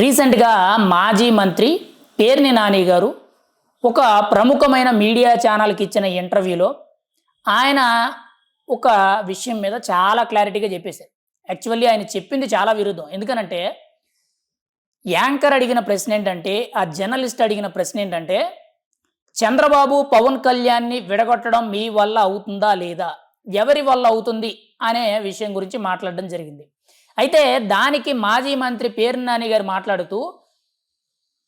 రీసెంట్గా మాజీ మంత్రి పేర్ని నాని గారు ఒక ప్రముఖమైన మీడియా ఛానల్కి ఇచ్చిన ఇంటర్వ్యూలో ఆయన ఒక విషయం మీద చాలా క్లారిటీగా చెప్పేశారు. యాక్చువల్లీ ఆయన చెప్పింది చాలా విరుద్ధం. ఎందుకనంటే యాంకర్ అడిగిన ప్రశ్న ఏంటంటే ఆ జర్నలిస్ట్ అడిగిన ప్రశ్న ఏంటంటే చంద్రబాబు పవన్ కళ్యాణ్ని విడగొట్టడం మీ వల్ల అవుతుందా లేదా? ఎవరి వల్ల అవుతుంది? అనే విషయం గురించి మాట్లాడడం జరిగింది. అయితే దానికి మాజీ మంత్రి పేరు నాని గారు మాట్లాడుతూ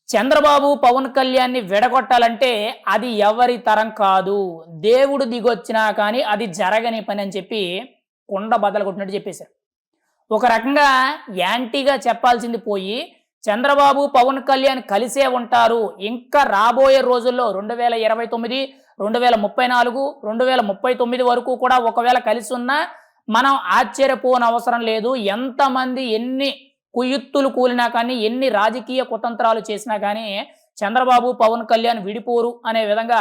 చంద్రబాబు పవన్ కళ్యాణ్ని విడగొట్టాలంటే అది ఎవరి తరం కాదు. దేవుడు దిగొచ్చినా కానీ అది జరగని పని అని చెప్పి కొండ బద్దలు కొట్టినట్టు చెప్పేశారు. ఒక రకంగా యాంటీగా చెప్పాల్సింది పోయి చంద్రబాబు పవన్ కళ్యాణ్ కలిసే ఉంటారు. ఇంకా రాబోయే రోజుల్లో రెండు వేల ఇరవై తొమ్మిది రెండు వేల ముప్పై నాలుగు రెండు వేల ముప్పై తొమ్మిది వరకు కూడా ఒకవేళ కలిసి ఉన్నా మనం ఆశ్చర్యపోని అవసరం లేదు. ఎంతమంది ఎన్ని కుయుత్తులు కూలినా కానీ ఎన్ని రాజకీయ కుతంత్రాలు చేసినా కానీ చంద్రబాబు పవన్ కళ్యాణ్ విడిపోరు అనే విధంగా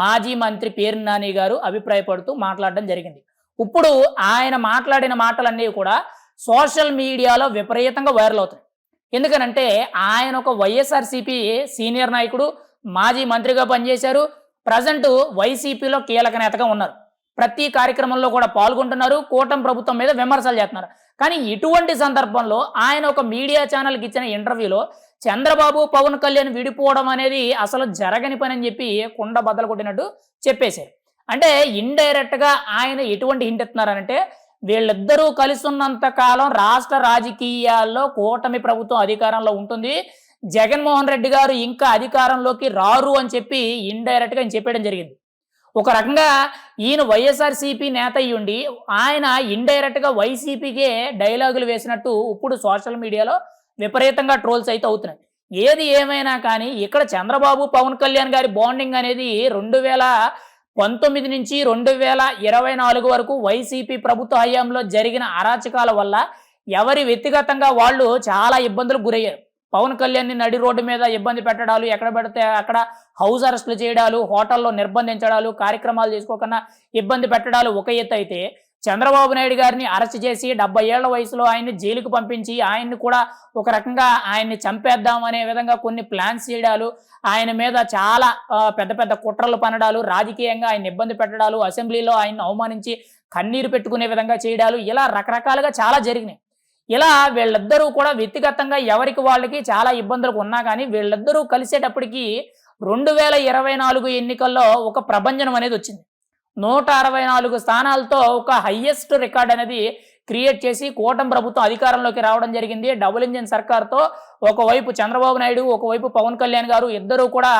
మాజీ మంత్రి పేరు నాని గారు అభిప్రాయపడుతూ మాట్లాడడం జరిగింది. ఇప్పుడు ఆయన మాట్లాడిన మాటలన్నీ కూడా సోషల్ మీడియాలో విపరీతంగా వైరల్ అవుతాయి ఎందుకనంటే ఆయన ఒక వైఎస్ఆర్సీపీ సీనియర్ నాయకుడు మాజీ మంత్రిగా పనిచేశారు. ప్రజెంట్ వైసీపీలో కీలక నేతగా ఉన్నారు. ప్రతి కార్యక్రమంలో కూడా పాల్గొంటున్నారు. కూటమి ప్రభుత్వం మీద విమర్శలు చేస్తున్నారు. కానీ ఇటువంటి సందర్భంలో ఆయన ఒక మీడియా ఛానల్కి ఇచ్చిన ఇంటర్వ్యూలో చంద్రబాబు పవన్ కళ్యాణ్ విడిపోవడం అనేది అసలు జరగని పని అని చెప్పి కుండ బద్దలు కొట్టినట్టు చెప్పేశారు. అంటే ఇండైరెక్ట్గా ఆయన ఎటువంటి హింట్ ఇస్తున్నారంటే వీళ్ళిద్దరూ కలిసి కాలం రాష్ట్ర రాజకీయాల్లో కూటమి ప్రభుత్వం అధికారంలో ఉంటుంది. జగన్మోహన్ రెడ్డి గారు ఇంకా అధికారంలోకి రారు అని చెప్పి ఇండైరెక్ట్గా ఆయన చెప్పడం జరిగింది. ఒక రకంగా ఈయన వైఎస్ఆర్సీపీ నేత అయ్యుండి ఆయన ఇండైరెక్ట్గా వైసీపీకే డైలాగులు వేసినట్టు ఇప్పుడు సోషల్ మీడియాలో విపరీతంగా ట్రోల్స్ అయితే అవుతున్నాయి. ఏది ఏమైనా కానీ ఇక్కడ చంద్రబాబు పవన్ కళ్యాణ్ గారి బాండింగ్ అనేది రెండు వేల పంతొమ్మిది నుంచి రెండు వేల ఇరవై నాలుగు వరకు వైసీపీ ప్రభుత్వ హయాంలో జరిగిన అరాచకాల వల్ల ఎవరి వ్యక్తిగతంగా వాళ్ళు చాలా ఇబ్బందులకు గురయ్యారు. పవన్ కళ్యాణ్ని నడి రోడ్డు మీద ఇబ్బంది పెట్టడాలు ఎక్కడ పెడితే అక్కడ హౌస్ అరెస్టులు చేయడాలు హోటల్లో నిర్బంధించడాలు కార్యక్రమాలు చేసుకోకుండా ఇబ్బంది పెట్టడాలు ఒక ఎత్తు అయితే చంద్రబాబు నాయుడు గారిని అరెస్ట్ చేసి డెబ్బై ఏళ్ళ వయసులో ఆయన్ని జైలుకు పంపించి ఆయన్ని కూడా ఒక రకంగా ఆయన్ని చంపేద్దాం అనే విధంగా కొన్ని ప్లాన్స్ చేయడాలు ఆయన మీద చాలా పెద్ద పెద్ద కుట్రలు పనడాలు రాజకీయంగా ఆయన ఇబ్బంది పెట్టడాలు అసెంబ్లీలో ఆయన్ని అవమానించి కన్నీరు పెట్టుకునే విధంగా చేయడాలు ఇలా రకరకాలుగా చాలా జరిగినాయి. ఇలా వీళ్ళిద్దరూ కూడా వ్యక్తిగతంగా ఎవరికి వాళ్ళకి చాలా ఇబ్బందులకు ఉన్నా కానీ వీళ్ళిద్దరూ కలిసేటప్పటికి రెండు వేల ఇరవై నాలుగు ఎన్నికల్లో ఒక ప్రభంజనం అనేది వచ్చింది. నూట అరవై నాలుగు స్థానాలతో ఒక హయ్యెస్ట్ రికార్డ్ అనేది క్రియేట్ చేసి కూటమి ప్రభుత్వం అధికారంలోకి రావడం జరిగింది. డబుల్ ఇంజిన్ సర్కార్తో ఒకవైపు చంద్రబాబు నాయుడు ఒకవైపు పవన్ కళ్యాణ్ గారు ఇద్దరూ కూడా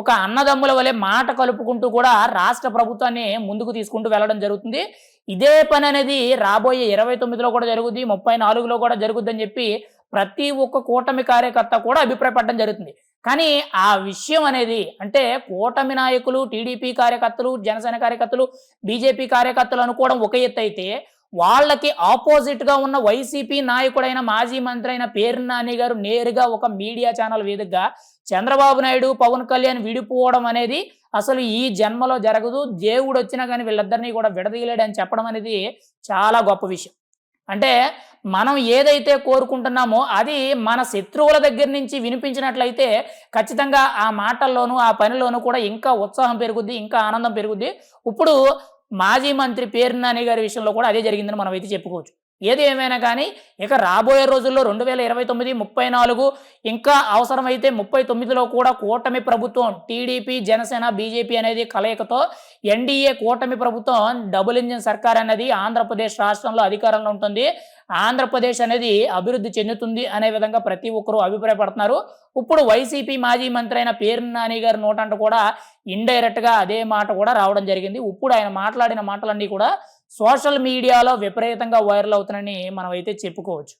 ఒక అన్నదమ్ముల వలె మాట కలుపుకుంటూ కూడా రాష్ట్ర ప్రభుత్వాన్ని ముందుకు తీసుకుంటూ వెళ్ళడం జరుగుతుంది. ఇదే పని అనేది రాబోయే ఇరవై తొమ్మిదిలో కూడా జరుగుద్ది ముప్పై నాలుగులో కూడా జరుగుద్దని చెప్పి ప్రతి ఒక్క కూటమి కార్యకర్త కూడా అభిప్రాయపడడం జరుగుతుంది. కానీ ఆ విషయం అనేది అంటే కూటమి నాయకులు టీడీపీ కార్యకర్తలు జనసేన కార్యకర్తలు బీజేపీ కార్యకర్తలు అనుకోవడం ఒక ఎత్తు అయితే వాళ్ళకి ఆపోజిట్గా ఉన్న వైసీపీ నాయకుడైన మాజీ మంత్రి అయిన పేర్నాని గారు నేరుగా ఒక మీడియా ఛానల్ వేదికగా చంద్రబాబు నాయుడు పవన్ కళ్యాణ్ విడిపోవడం అనేది అసలు ఈ జన్మలో జరగదు. దేవుడు వచ్చినా కానీ వీళ్ళిద్దరినీ కూడా విడదీయలేడు అని చెప్పడం అనేది చాలా గొప్ప విషయం. అంటే మనం ఏదైతే కోరుకుంటున్నామో అది మన శత్రువుల దగ్గర నుంచి వినిపించినట్లయితే ఖచ్చితంగా ఆ మాటల్లోనూ ఆ పనిలోనూ కూడా ఇంకా ఉత్సాహం పెరుగుద్ది ఇంకా ఆనందం పెరుగుద్ది. ఇప్పుడు మాజీ మంత్రి పేరు నాని గారి విషయంలో కూడా అదే జరిగిందని మనం అయితే చెప్పుకోవచ్చు. ఏది ఏమైనా కానీ ఇక రాబోయే రోజుల్లో రెండు వేల ఇరవై తొమ్మిది ముప్పై నాలుగు ఇంకా అవసరమైతే ముప్పై తొమ్మిదిలో కూడా కూటమి ప్రభుత్వం టీడీపీ జనసేన బీజేపీ అనేది కలయికతో ఎన్డీఏ కూటమి ప్రభుత్వం డబుల్ ఇంజిన్ సర్కార్ అనేది ఆంధ్రప్రదేశ్ రాష్ట్రంలో అధికారంలో ఉంటుంది. ఆంధ్రప్రదేశ్ అనేది అభివృద్ధి చెందుతుంది అనే విధంగా ప్రతి ఒక్కరూ అభిప్రాయపడుతున్నారు. ఇప్పుడు వైసీపీ మాజీ మంత్రి అయిన పేరు నాని గారి నోటంట కూడా ఇండైరెక్ట్గా అదే మాట కూడా రావడం జరిగింది. ఇప్పుడు ఆయన మాట్లాడిన మాటలన్నీ కూడా సోషల్ మీడియాలో విపరీతంగా వైరల్ అవుతున్నాయని మనం అయితే చెప్పుకోవచ్చు.